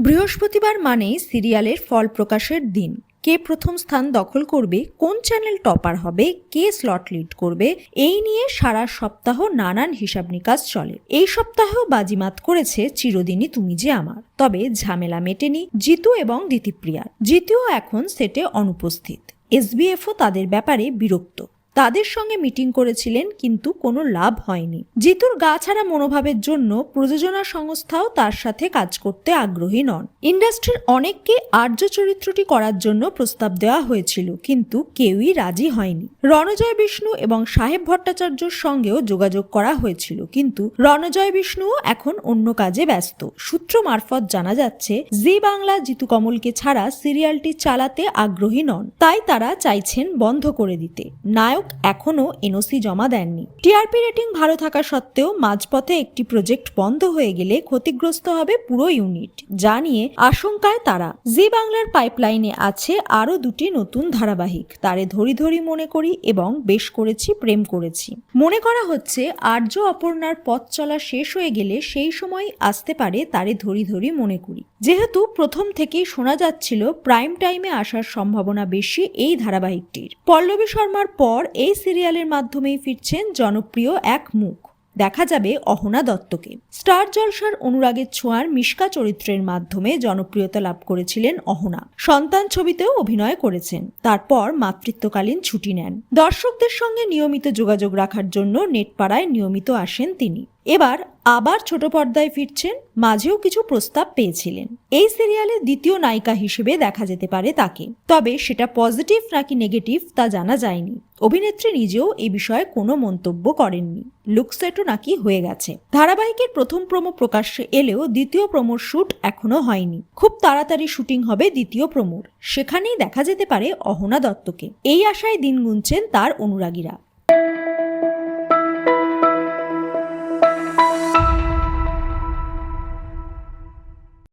বৃহস্পতিবার মানেই সিরিয়ালের ফল প্রকাশের দিন। কে প্রথম স্থান দখল করবে, কোন চ্যানেল টপার হবে, কে স্লট লিড করবে, এই নিয়ে সারা সপ্তাহ নানান হিসাব নিকাশ চলে। এই সপ্তাহেও বাজিমাত করেছে চিরদিনই তুমি যে আমার। তবে ঝামেলা মেটেনি জিতু এবং দিতিপ্রিয়ার। জিতুও এখন সেটে অনুপস্থিত। এসবিএফও তাদের ব্যাপারে বিরক্ত। তাদের সঙ্গে মিটিং করেছিলেন, কিন্তু কোনো লাভ হয়নি। জিতুর গা ছাড়া মনোভাবের জন্য প্রযোজনা সংস্থাও তার সাথে কাজ করতে আগ্রহী নন। ইন্ডাস্ট্রির অনেককে আর্য চরিত্রটি করার জন্য প্রস্তাব দেওয়া হয়েছিল, কিন্তু কেউই রাজি হয়নি। রণজয় বিষ্ণু এবং সাহেব ভট্টাচার্যর সঙ্গেও যোগাযোগ করা হয়েছিল, কিন্তু রণজয় বিষ্ণুও এখন অন্য কাজে ব্যস্ত। সূত্র মারফত জানা যাচ্ছে, জি বাংলা জিতু কমলকে ছাড়া সিরিয়ালটি চালাতে আগ্রহী নন, তাই তারা চাইছেন বন্ধ করে দিতে। নায়ক এখনও এনওসি জমা দেননি। টিআরপি রেটিং ভালো থাকা সত্ত্বেও মাঝপথে একটি প্রজেক্ট বন্ধ হয়ে গেলে ক্ষতিগ্রস্ত হবে পুরো ইউনিট, যা নিয়ে আশঙ্কায় তারা। জি বাংলার পাইপলাইনে আছে আরও দুটি নতুন ধারাবাহিক, তারে ধরি ধরি মনে করি এবং বেশ করেছি, প্রেম করেছি। মনে করা হচ্ছে আর্য অপর্ণার পথ চলা শেষ হয়ে গেলে সেই সময় আসতে পারে তারে ধরি ধরি মনে করি। যেহেতু প্রথম থেকেই শোনা যাচ্ছিল, প্রাইম টাইমে আসার সম্ভাবনা বেশি এই ধারাবাহিকটির। পল্লবী শর্মার পর এই সিরিয়ালের মাধ্যমেই ফিরছেন জনপ্রিয় এক মুখ। দেখা যাবে অহনা দত্তকে। স্টার জলসার অনুরাগের ছোঁয়ার মিশকা চরিত্রের মাধ্যমে জনপ্রিয়তা লাভ করেছিলেন অহনা। সন্তান ছবিতেও অভিনয় করেছেন। তারপর মাতৃত্বকালীন ছুটি নেন। দর্শকদের সঙ্গে নিয়মিত যোগাযোগ রাখার জন্য নেটপাড়ায় নিয়মিত আসেন তিনি। এবার আবার ছোট পর্দায় ফিরছেন, মাঝেও কিছু প্রস্তাব পেয়েছিলেন। এই সিরিয়ালে দ্বিতীয় নায়িকা হিসেবে দেখা যেতে পারে তাকে। তবে সেটা পজিটিভ নাকি নেগেটিভ তা জানা যায়নি। অভিনেত্রী নিজেও এ বিষয়ে কোনো মন্তব্য করেননি। লুকসেটও নাকি হয়ে গেছে। ধারাবাহিকের প্রথম প্রোমো প্রকাশ্যে এলেও দ্বিতীয় প্রোমোর শ্যুট এখনও হয়নি। খুব তাড়াতাড়ি শুটিং হবে দ্বিতীয় প্রোমোর সেখানেই দেখা যেতে পারে অহনা দত্তকে। এই আশায় দিন গুনছেন তার অনুরাগীরা।